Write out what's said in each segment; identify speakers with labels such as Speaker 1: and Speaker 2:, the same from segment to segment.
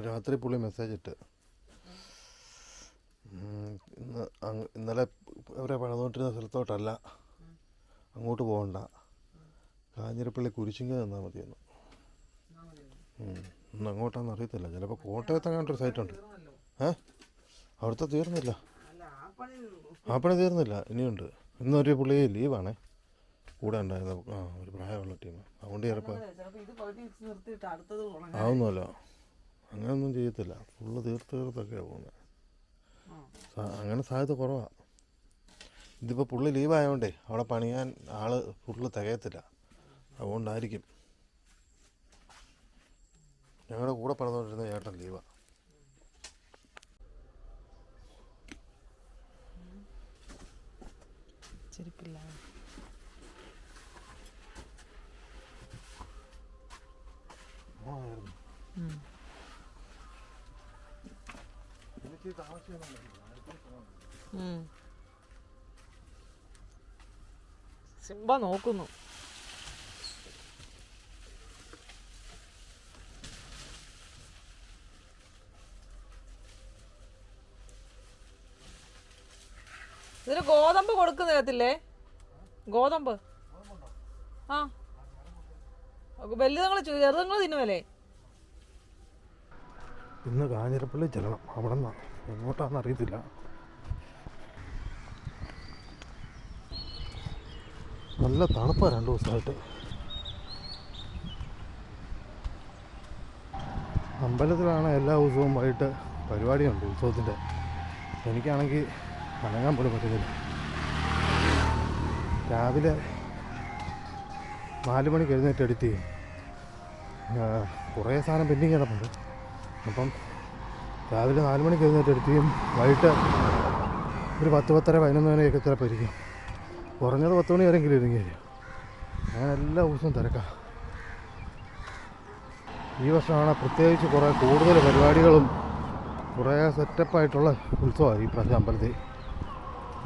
Speaker 1: രാത്രി പുള്ളി മെസ്സേജ് ഇട്ട്. ഇന്ന് ഇന്നലെ അവരെ പണിതുകൊണ്ടിരുന്ന സ്ഥലത്തോട്ടല്ല. അങ്ങോട്ട് പോകണ്ട. കാഞ്ഞിരപ്പള്ളി കുരിശിങ്ക നിന്നാൽ മതിയെന്ന്. ഇന്ന് അങ്ങോട്ടാന്ന് അറിയത്തില്ല. ചിലപ്പോൾ കോട്ടയത്ത് അങ്ങോട്ടൊരു സൈറ്റുണ്ട് ഏ? അവിടുത്തെ തീർന്നില്ല.
Speaker 2: ആ പണി
Speaker 1: തീർന്നില്ല. ഇനിയുണ്ട്. ഇന്നൊരു പുള്ളി ലീവാണേ കൂടെ ഉണ്ടായിരുന്ന ആ ഒരു പ്രായമുള്ള ടീം അതുകൊണ്ട് ചിലപ്പോൾ
Speaker 2: ചിലപ്പോ
Speaker 1: അങ്ങനെയൊന്നും ചെയ്യത്തില്ല. ഫുള്ള് തീർത്ത് തീർത്തൊക്കെയാണ് പോകുന്നത്
Speaker 2: ആ.
Speaker 1: അങ്ങനെ സാധ്യത കുറവാണ് ഇതിപ്പോൾ പുള്ളി ലീവായതുകൊണ്ടേ അവിടെ പണിയാൻ ആൾ ഫുള്ള് തികയത്തില്ല. അതുകൊണ്ടായിരിക്കും. ഞങ്ങളുടെ കൂടെ പറഞ്ഞുകൊണ്ടിരുന്ന ചേട്ടൻ ലീവാണ്
Speaker 2: ചെരുപ്പില്ല. സിംബ നോക്കുന്നു ഇതിന് ഗോതമ്പ് കൊടുക്കുന്ന തരത്തില്ലേ ഗോതമ്പ് ആ വലുതുങ്ങൾ ചെറുതുങ്ങൾ തിന്നുമല്ലേ
Speaker 1: ഇന്ന് കാഞ്ഞിരപ്പള്ളി ചെല്ലണം അവിടെ നിന്നാണ് എങ്ങോട്ടാണെന്ന് അറിയത്തില്ല നല്ല തണുപ്പാണ് രണ്ട് ദിവസമായിട്ട്. അമ്പലത്തിലാണ് എല്ലാ ദിവസവും വൈകിട്ട് പരിപാടിയുണ്ട് ഉത്സവത്തിന്റെ. എനിക്കാണെങ്കിൽ അനങ്ങാൻ പോലും പറ്റുന്നില്ല രാവിലെ നാല് മണിക്ക് എഴുന്നേറ്റ് ചെയ്യും. കുറേ സാധനം പെൻഡിങ് കിടപ്പുണ്ട്. അപ്പം രാവിലെ നാല് മണിക്ക് എഴുന്നേറ്റ് എടുക്കുകയും വൈകിട്ട് ഒരു പത്ത് പത്തര പതിനൊന്ന് മണിയൊക്കെ ചിലപ്പോൾ ഇരിക്കും കുറഞ്ഞത് പത്ത് മണി വരെങ്കിലും ഇരുന്ന് തരും അങ്ങനെ എല്ലാ ദിവസവും തിരക്കാം. ഈ വർഷമാണ് പ്രത്യേകിച്ച് കുറേ കൂടുതൽ പരിപാടികളും കുറേ സെറ്റപ്പായിട്ടുള്ള ഉത്സവമാണ് ഈ പ്രാവശ്യം അമ്പലത്തിൽ.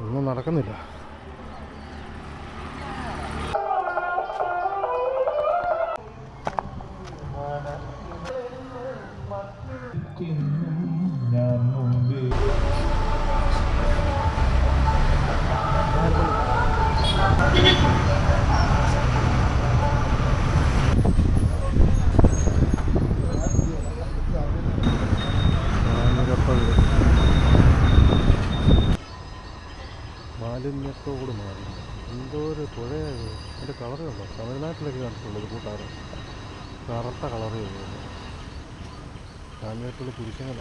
Speaker 1: ഒന്നും നടക്കുന്നില്ല. മാലിന്യത്തോട് മാറി എന്തോ ഒരു പുഴയത് അതിന്റെ കളറ് കണ്ടോ? തമിഴ്നാട്ടിലൊക്കെ കണ്ടിട്ടുള്ളത് കൂട്ടാറ് കറുത്ത കളറ് ചെയ്യുന്നത് കാഞ്ഞിരപ്പള്ളി കുരിശങ്ങല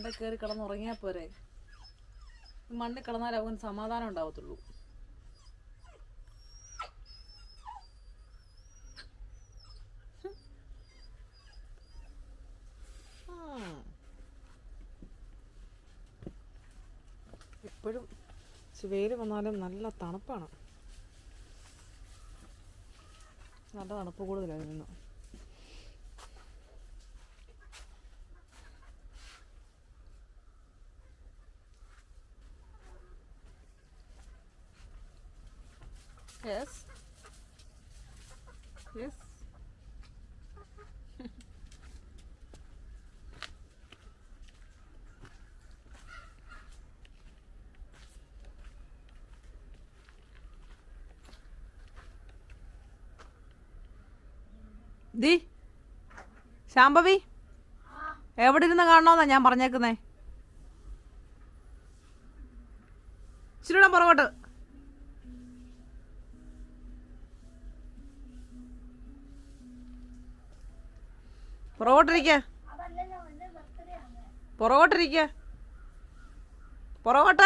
Speaker 2: മണ്ട കയറി കിടന്നുറങ്ങിയാൽ പോരെ. മണ്ണിൽ കിടന്നാൽ അവന് സമാധാനം ഉണ്ടാവത്തുള്ളൂ. എപ്പോഴും വെയിൽ വന്നാലും നല്ല തണുപ്പാണ്. നല്ല തണുപ്പ് കൂടുതലായിരുന്നു. Yes. Yes. ദി ശാംഭവി എവിടെ ഇരുന്ന് കാണണമെന്നാ ഞാൻ പറഞ്ഞേക്കുന്നേ ഇച്ചിരൂടെ പുറകോട്ട് പുറകോട്ടിരിക്ക. പുറകോട്ടിരിക്ക. പുറകോട്ട.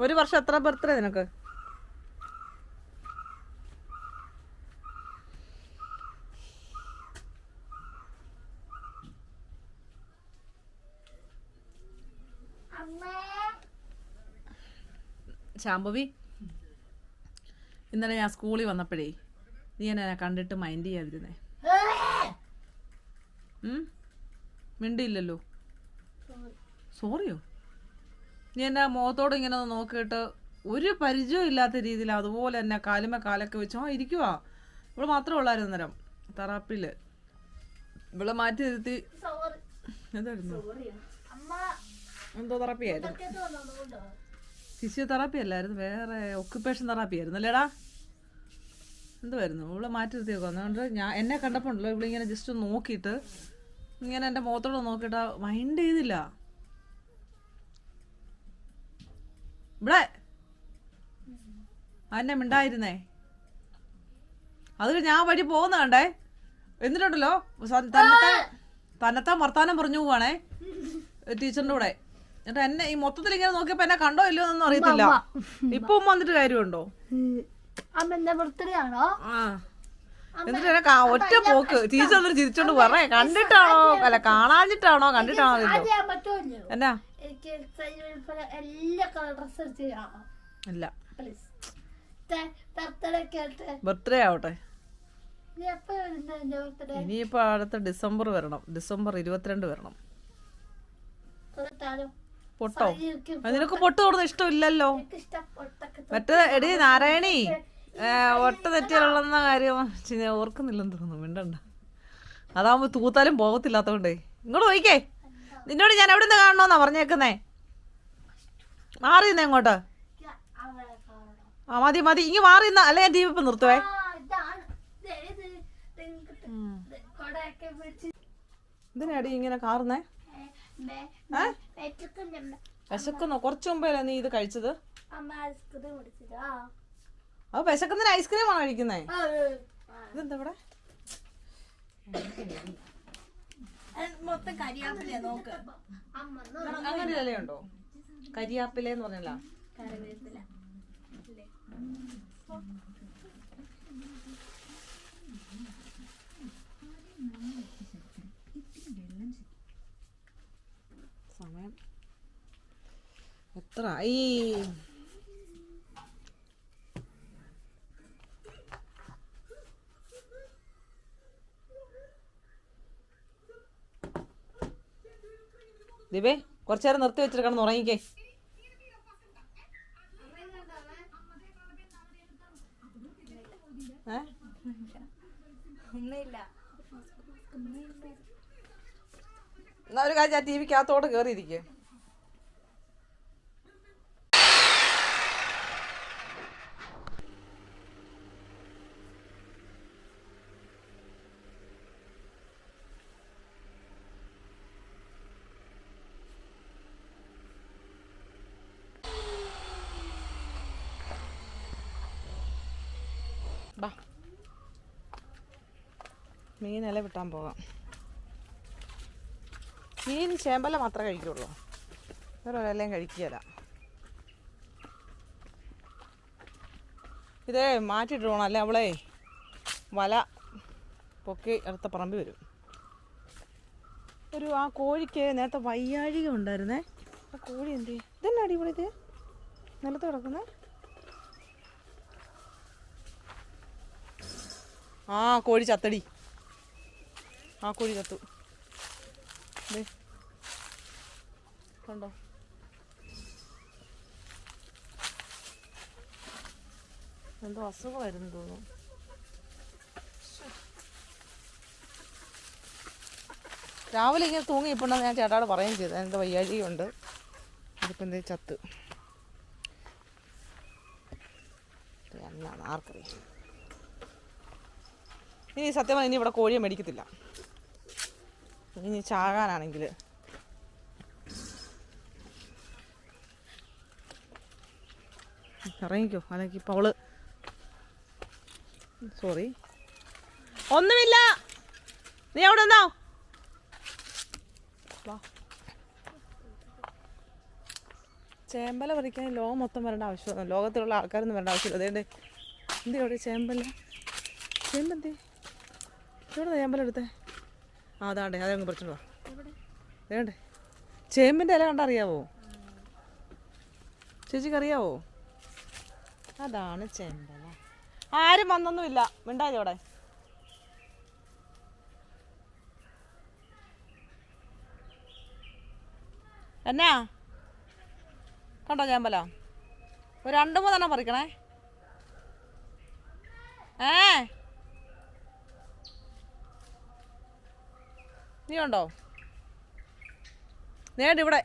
Speaker 2: ഒരു വർഷം എത്ര ബർത്ത്ഡേ നിനക്ക്? ശാംഭവി ഇന്നലെ ഞാൻ സ്കൂളിൽ വന്നപ്പോഴേ നീ എന്നെ കണ്ടിട്ട് മൈൻഡ് ചെയ്യാതിരുന്നേ? മിണ്ടിയില്ലല്ലോ. സോറിയോ നീ എന്നെ മുഖത്തോട് ഇങ്ങനെ ഒന്ന് നോക്കിയിട്ട് ഒരു പരിചയം ഇല്ലാത്ത രീതിയിൽ അതുപോലെ തന്നെ കാലുമ കാലൊക്കെ വെച്ച് ആ ഇരിക്കുവാ. ഇവിടെ മാത്രമേ ഉള്ളായിരുന്നു അന്നേരം. തറാപ്പിൽ. ഇവിടെ മാറ്റി നിർത്തി. എന്തായിരുന്നു? എന്തോ തെറാപ്പി ആയിരുന്നു ഫിസിയോതെറാപ്പി അല്ലായിരുന്നു വേറെ ഒക്യുപ്പേഷൻ തെറാപ്പി ആയിരുന്നു. അല്ലേടാ? എന്തുവായിരുന്നു ഇവിടെ മാറ്റി നിർത്തിയേക്കോ അതുകൊണ്ട് ഞാൻ എന്നെ കണ്ടപ്പോൾ ഉണ്ടല്ലോ ഇവളിങ്ങനെ ജസ്റ്റ് നോക്കിയിട്ട് ഇങ്ങനെ എന്റെ മുഖത്തോട് നോക്കിയിട്ട് മൈൻഡ് ചെയ്തില്ല ഇവിടെ. അന്നെ മിണ്ടായിരുന്നേ. അത് ഞാൻ വഴി പോകുന്ന കണ്ടേ. എന്നിട്ടുണ്ടല്ലോ തന്നെത്താൻ വർത്താനം പറഞ്ഞു പോവാണേ. ടീച്ചറിന്റെ കൂടെ. എന്നിട്ട് എന്നെ ഈ മൊത്തത്തിൽ ഇങ്ങനെ നോക്കിയപ്പോ എന്നെ കണ്ടോ ഇല്ലയോ എന്നൊന്നും അറിയത്തില്ല. ഇപ്പൊ ഉമ്മ വന്നിട്ട് കാര്യമുണ്ടോ?
Speaker 3: അമ്മ എന്റെ ബർത്ത്ഡേ ആണോ?
Speaker 2: ആ. എന്നിട്ട് എന്നെ ഒറ്റ പോക്ക്. ടീച്ചർ എന്നിട്ട് ചിരിച്ചോണ്ട് പറയാ കണ്ടിട്ടാണോ? അല്ല കാണാഞ്ഞിട്ടാണോ? കണ്ടിട്ടാണോ എന്നാ ഇല്ല.
Speaker 3: ബർത്ത്ഡേ
Speaker 2: ആവട്ടെ. ഇനിയിപ്പോ അടുത്ത ഡിസംബർ വരണം. ഡിസംബർ ഇരുപത്തിരണ്ട് വരണം. പൊട്ടോ? നിനക്ക് പൊട്ട് തൊടുന്ന ഇഷ്ടമില്ലല്ലോ. മറ്റേ എടി നാരായണി ഒട്ട തെറ്റിയുള്ള കാര്യം ഓർക്കുന്നില്ലെന്ന് തോന്നുന്നു. മിണ്ടണ്ട. അതാവുമ്പോ തൂത്താലും പോകത്തില്ലാത്തോണ്ടേ. ഇങ്ങോട്ട് പോയിക്കേ. നിന്നോട് ഞാൻ എവിടെ നിന്ന് കാണണോന്നാ പറഞ്ഞേക്കുന്നേ? മാറി നിന്നേ ഇങ്ങോട്ട് ആ മതി മതി. ഇങ്ങ് മാറി നിന്ന അല്ലെ ഞാൻ വി നിർത്തുവേ. എന്തിനാടി ഇങ്ങനെ കാറുന്നേ? വിശക്കുന്നോ. കുറച്ചു മുമ്പല്ലേ നീ ഇത് കഴിച്ചത്? അപ്പൊ വിശക്കുന്നതിന് ഐസ്ക്രീം ആണോ കഴിക്കുന്നേ ഇതെന്താ ഇവിടെ?
Speaker 3: മൊത്തം കരിയാപ്പിലേ നോക്ക്.
Speaker 2: അങ്ങനെ ഇലയുണ്ടോ കരിയാപ്പില എന്ന് പറഞ്ഞല്ല.
Speaker 3: കറിവേപ്പില ഇല്ലേ?
Speaker 2: സമയം എത്ര? ഈ ദിവേ കുറച്ചു നേരം നിർത്തി വെച്ചിട്ട് കിടന്ന് ഉറങ്ങിക്കേ. എന്നാ ഒരു കാര്യം ആ ടി വിക്കകത്തോട്ട് കയറിയിരിക്കുക മീൻ ഇല വിട്ടാൻ പോകാം. മീൻ ചേമ്പല മാത്രമേ കഴിക്കുള്ളൂ. വേറെ ഒരെല്ലാം കഴിക്കുകയില്ല. ഇതേ മാറ്റിയിട്ട് പോകണം അല്ലേ അവളെ? വല പൊക്കി അടുത്ത പറമ്പ് വരും. ഒരു ആ കോഴിക്ക് നേരത്തെ വയ്യാഴിക ഉണ്ടായിരുന്നേ. ആ കോഴി എന്ത്? ഇതന്നെ അടിപൊളി ഇത്. നിലത്ത് കിടക്കുന്നേ. ആ കോഴി ചത്തടി. ആ കുഴി തത്തു. കണ്ടോ? എന്തോ അസുഖമായിരുന്നു തോന്നുന്നു. രാവിലെ ഇങ്ങനെ തൂങ്ങി ഞാൻ ചേട്ടാട് പറയുകയും ചെയ്തു. എന്തോ വയ്യാഴികയുണ്ട്. ഇതിപ്പോൾ എന്തേ ചത്ത്. എന്നാണ്? ആർക്കറിയാം. ഇനി സത്യമായി ഇനി ഇവിടെ കോഴിയെ മേടിക്കത്തില്ല. ഇനി ചാകാനാണെങ്കിൽ ഇറങ്ങിക്കോ അല്ലെങ്കിൽ ഇപ്പൊ അവൾ. സോറി ഒന്നുമില്ല. നീ അവിടെ നിന്നോ. ചേമ്പല പറിക്കാൻ ലോകം മൊത്തം വരേണ്ട ആവശ്യമൊന്നും ലോകത്തിലുള്ള ആൾക്കാരൊന്നും വരേണ്ട ആവശ്യമില്ല. അതേണ്ടേ. എന്തി അവിടെ ചേമ്പല? ചേമ്പെന്തേ ഇവിടെ ചേമ്പല എടുത്തേ? അതാണ്ടേ അതങ്ങ് പറിച്ചോണ്ട് വാ. വേണ്ടേ? ചേമ്പിന്റെ ഇല കണ്ടറിയാവോ ചേച്ചിക്ക് അറിയാവോ? അതാണ് ചേമ്പല ആരും വന്നൊന്നുമില്ല. മിണ്ടാജോടെ എന്നാ? കണ്ടോ ചേമ്പല? ഒരു രണ്ട് മൂന്നെണ്ണം പറിക്കണേ. ഏ? നീ ഉണ്ടോ നേട് ഇവിടെ.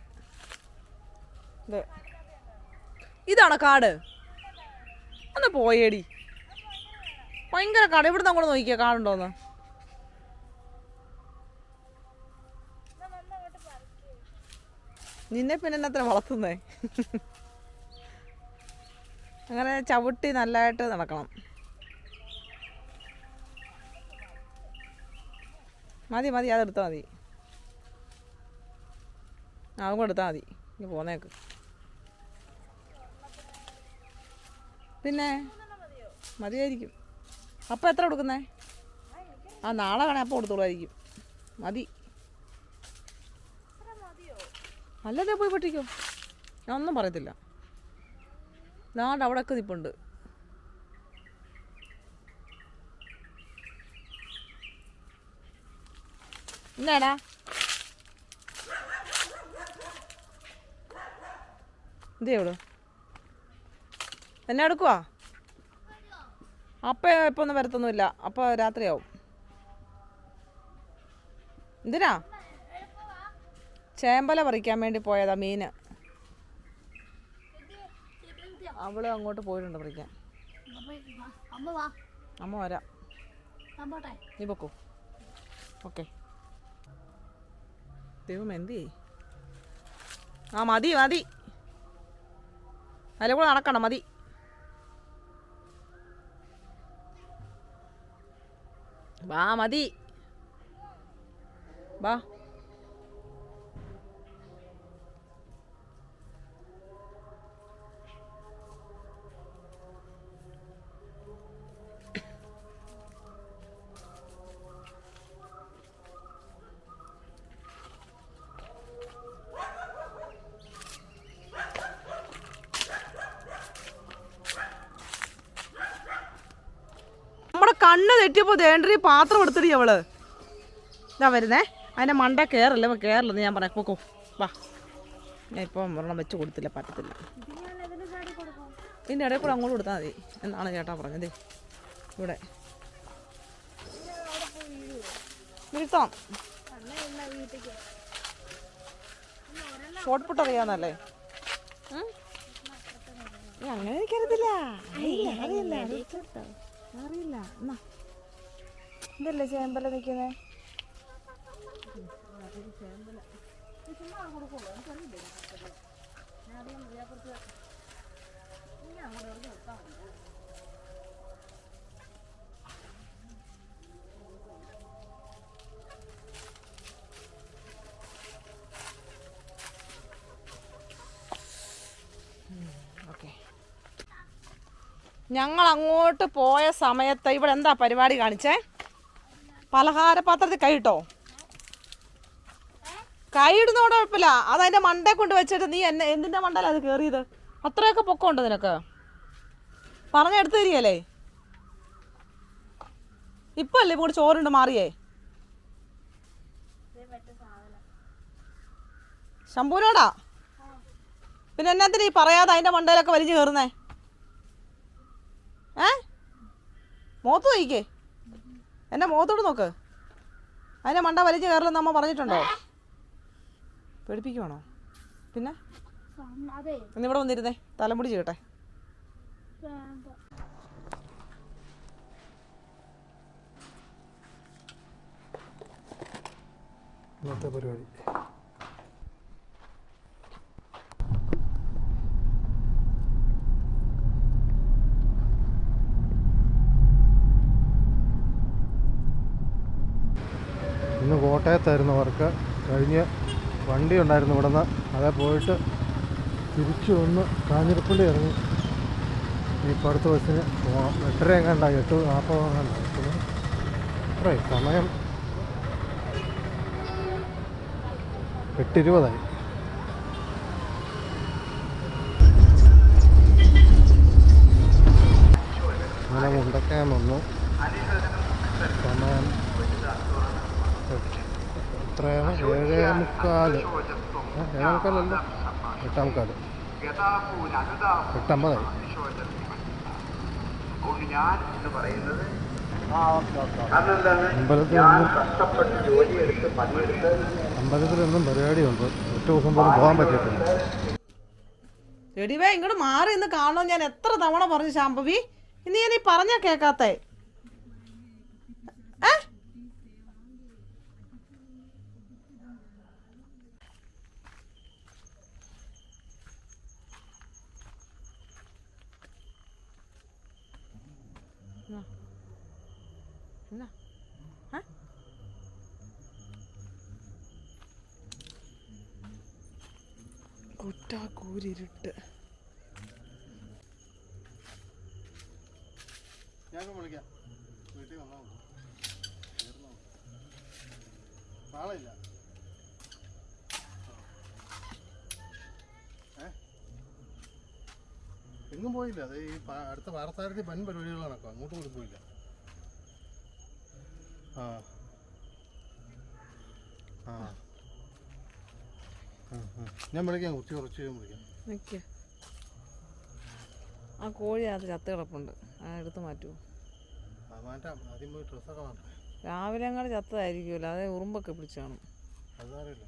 Speaker 2: ഇത് ഇതാണോ കാട്. ഒന്ന് പോയേടി. ഭയങ്കര കാട്. ഇവിടുന്ന് അങ്ങോട്ട് നോക്കിയാ കാടുണ്ടോന്ന്. നിന്നെ പിന്നെ എന്നത്ര വളർത്തുന്നേ. അങ്ങനെ ചവിട്ടി നല്ലതായിട്ട് നടക്കണം. മതി മതി അതെടുത്താൽ മതി. അതും കൂടെ എടുത്താൽ മതി. ഇനി പോന്നേക്ക്. പിന്നെ? മതിയായിരിക്കും. അപ്പം എത്ര കൊടുക്കുന്നേ? ആ നാളെ വേണേ അപ്പം കൊടുത്തോളായിരിക്കും മതി. അല്ലതേ പോയി പൊട്ടിക്കോ. ഞാൻ ഒന്നും പറയത്തില്ല. നാട് അവിടെയൊക്കെ നിപ്പുണ്ട് എന്നാടാ എന്തേ എവിടെ എന്നെ എടുക്കുവാ? അപ്പം ഇപ്പം ഒന്നും വരത്തൊന്നുമില്ല. അപ്പം രാത്രിയാവും. എന്തിനാ? ചേമ്പല പറിക്കാൻ വേണ്ടി പോയതാ മീന്. അവൾ അങ്ങോട്ട് പോയിട്ടുണ്ട് പറിക്കാൻ.
Speaker 3: അമ്മ വാ.
Speaker 2: അമ്മ വരാം. നീ പൊക്കോ. ഓക്കെ. ദൈവം എന്തി ആ മതി മതി. അതിലെ കൂടെ നടക്കണം മതി. വാ മതി. വാ. കണ്ണ് തെറ്റിയപ്പോൾ ദേണ്ടറി പാത്രം എടുത്തിടി അവൾ. ഇതാ വരുന്നേ. അതിന്റെ മണ്ട കയറില്ല കയറില്ലെന്ന് ഞാൻ പറയാം. പോക്കോ വാ. ഞാൻ ഇപ്പൊ ഒരെണ്ണം വെച്ച് കൊടുത്തില്ല പറ്റത്തില്ല. ഇതിന്റെ ഇടയിൽ കൂടെ അങ്ങോട്ട് കൊടുത്താൽ മതി. എന്നാണ് ചേട്ടാ പറഞ്ഞത്. ഇവിടെ. വീഴ്ത്താം ഷോർട്ട് അറിയാന്നല്ലേ അങ്ങനെ അറിയില്ല അറിയില്ല. എന്നാ. ഇതല്ലേ ചേമ്പല നിൽക്കുന്നേ ഓക്കെ. ഞങ്ങൾ അങ്ങോട്ട് പോയ സമയത്ത് ഇവിടെ എന്താ പരിപാടി കാണിച്ചേ? പലഹാര പാത്രത്തിൽ കൈയിട്ടോ കൈയിടുന്നോട് കുഴപ്പമില്ല. അത് അതിന്റെ മണ്ടേ കൊണ്ട് വെച്ചിട്ട് നീ എന്നെ എന്തിന്റെ മണ്ടല്ല അത് കയറിയത് അത്രയൊക്കെ പൊക്കമുണ്ട് നിനക്ക്? പറഞ്ഞെടുത്ത് തരികയല്ലേ? ഇപ്പൊ അല്ലേ ഇങ്ങോട്ട് ചോറുണ്ട് മാറിയേ? ശംഭുനോടാ പിന്നെ എന്നാത്തിന് ഈ പറയാതെ അതിന്റെ മണ്ടയിലൊക്കെ വലിഞ്ഞു കയറുന്നേ ഏ? മോത്ത് നോക്കിക്കേ. എന്റെ മോത്തോട് നോക്ക്. അതിനെ മണ്ട വലിച്ച് കയറില്ലെന്ന് അമ്മ പറഞ്ഞിട്ടുണ്ടോ? പേടിപ്പിക്കുവാണോ? പിന്നെ?
Speaker 3: അതെ.
Speaker 2: ഇന്നിവിടെ വന്നിരുന്നേ. തലമുടി ചെയ്യട്ടെ
Speaker 1: ഇന്നത്തെ പരിപാടി. കോട്ടയത്തായിരുന്നു വർക്ക് കഴിഞ്ഞ് വണ്ടി ഉണ്ടായിരുന്നു ഇവിടെ നിന്ന് അതേ പോയിട്ട് തിരിച്ചു വന്ന് കാഞ്ഞിരപ്പള്ളി ഇറങ്ങി. ഈ പടുത്ത ബസ്സിന് പോകണം എട്ടര എങ്ങാണ്ടാ എട്ട് നാൽപ്പത് എങ്ങാണ്ടാണ് അത്രേ സമയം എട്ടിരുപതായി. അങ്ങനെ മുണ്ടക്കാൻ വന്നു. സമയം എത്രയാണ് ഏഴേ മുക്കാൽ ഏഴേ മുക്കാലല്ല എട്ടേ മുക്കാൽ എട്ടമ്പതായി അമ്പലത്തിലൊന്നും പരിപാടി പരിപാടിയുണ്ട്. ഒറ്റ ദിവസം പോലും പോകാൻ പറ്റിയിട്ടില്ല
Speaker 2: എടിവേ ഇങ്ങോട്ട് മാറി ഇന്ന് കാണുമോ ഞാൻ എത്ര തവണ പറഞ്ഞു ശാംഭവി. ഇനി ഞാൻ ഈ പറഞ്ഞാൽ കേക്കാത്തേ ഏ എന്നാ? എന്നാ? ഏ?
Speaker 1: ഏ? എങ്ങും പോയില്ല. അത് ഈ അടുത്ത വാർത്താരത്തിൽ വൻ പരിപാടികൾ നടക്കും അങ്ങോട്ട് പോലും പോയില്ല. ആ ആ, ആ. ഞാൻ വിളിക്കാം കുറച്ച് കുറച്ച് കഴിയുമ്പോൾ വിളിക്കാം.
Speaker 2: നിക്ക്. ആ കോഴി അത് ചത്ത് കിടപ്പുണ്ട്. ആ എടുത്ത് മാറ്റുമോ
Speaker 1: മാറ്റാം. ആദ്യം പോയി ഡ്രസ്സൊക്കെ മാറ്റാം
Speaker 2: രാവിലെ അങ്ങോട്ട് ചത്തതായിരിക്കുമല്ലോ അതേ ഉറുമ്പൊക്കെ പിടിച്ചു കാണും.
Speaker 1: അതറിയില്ല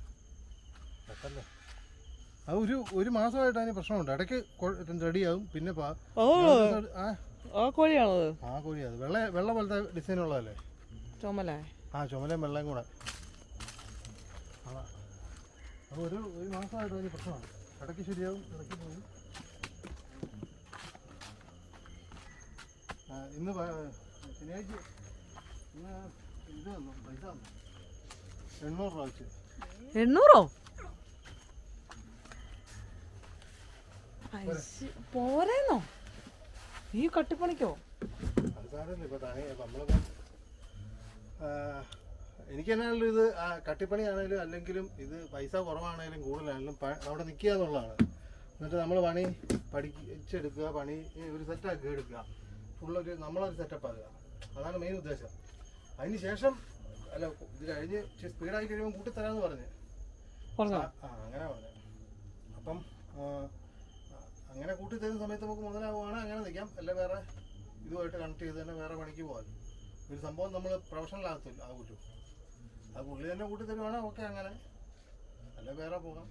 Speaker 1: അത് ഒരു ഒരു മാസമായിട്ട് അതിന് പ്രശ്നമുണ്ട്. ഇടയ്ക്ക് റെഡിയാകും പിന്നെ ആ.
Speaker 2: കോഴിയാണത്.
Speaker 1: ആ കോഴിയാ വെള്ള വെള്ള പോലത്തെ ഡിസൈൻ ഉള്ളതല്ലേ?
Speaker 2: ചുമലേ.
Speaker 1: ആ ചുമലയും വെള്ളയും കൂടെ. അത് ഒരു ഒരു മാസമായിട്ട് അതിന് പ്രശ്നമാണ്. ഇടയ്ക്ക് ശരിയാവും ഇടയ്ക്ക് പോകും ആ, ഇന്ന് ശനിയാഴ്ച ഇന്ന് ഇത് പൈസ എണ്ണൂറ് രൂപ വെച്ച്.
Speaker 2: എണ്ണൂറോ? പോരെന്നോ? ഈ കട്ടിപ്പണിക്കോ?
Speaker 1: അത് സാരമില്ല ഇപ്പൊ താനേ നമ്മളിപ്പം എനിക്ക് എന്നാലും ഇത് ആ, കട്ടിപ്പണിയാണേലും അല്ലെങ്കിലും ഇത് പൈസ കുറവാണേലും കൂടുതലാണെങ്കിലും അവിടെ നിൽക്കുക എന്നുള്ളതാണ്. എന്നിട്ട് നമ്മൾ പണി പഠിച്ചെടുക്കുക പണി ഒരു സെറ്റാക്കി എടുക്കുക. ഫുള്ളൊരു നമ്മളൊരു സെറ്റപ്പ് ആകുക അതാണ് മെയിൻ ഉദ്ദേശം. അതിന് ശേഷം അല്ല ഇത് കഴിഞ്ഞ് സ്പീഡായി കഴിയുമ്പോൾ കൂട്ടിത്തരാമെന്ന് പറഞ്ഞ്. ആ അങ്ങനെ പറഞ്ഞു. അപ്പം അങ്ങനെ അങ്ങനെ കൂട്ടിത്തരുന്ന സമയത്ത് നമുക്ക് മുതലാവുകയാണ് അങ്ങനെ നിൽക്കാം. അല്ല വേറെ ഇതുമായിട്ട് കണക്ട് ചെയ്ത് തന്നെ വേറെ പണിക്ക് പോകാം ഒരു സംഭവം നമ്മൾ പ്രൊഫഷണൽ ആകത്തില്ല ആകൂല്ലോ അത് പുള്ളി തന്നെ കൂട്ടി തരുവാണെ ഓക്കെ അങ്ങനെ. അല്ല വേറെ പോകാം.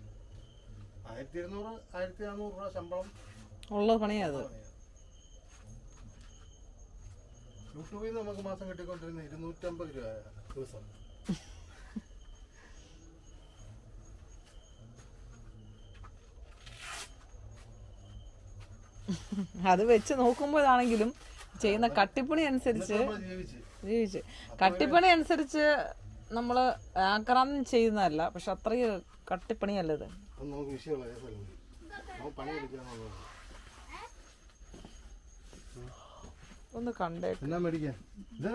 Speaker 1: ആയിരത്തി ഇരുന്നൂറ് ആയിരത്തി നാനൂറ് രൂപ ശമ്പളം.
Speaker 2: ഉള്ള പണിയാ.
Speaker 1: യൂട്യൂബിൽ നിന്ന് നമുക്ക് മാസം കിട്ടിക്കൊണ്ടിരുന്ന ഇരുന്നൂറ്റമ്പത് രൂപ ദിവസം.
Speaker 2: അത് വെച്ച് നോക്കുമ്പോഴാണെങ്കിലും ചെയ്യുന്ന കട്ടിപ്പണി അനുസരിച്ച്
Speaker 1: ജീവിച്ച്.
Speaker 2: കട്ടിപ്പണി അനുസരിച്ച് നമ്മൾ ആക്രാന്തം ചെയ്യുന്നതല്ല പക്ഷെ അത്രയും കട്ടിപ്പണിയല്ല ഇത്.
Speaker 1: അത് നമുക്ക് വിഷയമുള്ള
Speaker 2: ഒന്ന് കണ്ടേ.
Speaker 1: എന്നാ മേടിക്കാൻ? ഇത്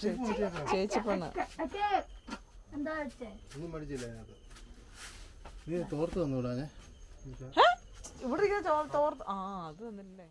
Speaker 1: ഷേപ്പ് ഒക്കെ
Speaker 2: ചേച്ചി പെണ്ണ്.
Speaker 1: ഒന്നും മേടിച്ചില്ല അതിനകത്ത്. നീ തോർത്ത് തന്നൂടാ ഞാൻ.
Speaker 2: ഹേ? ഇവിടെ തോർത്ത്. ആ അത് തന്നില്ലേ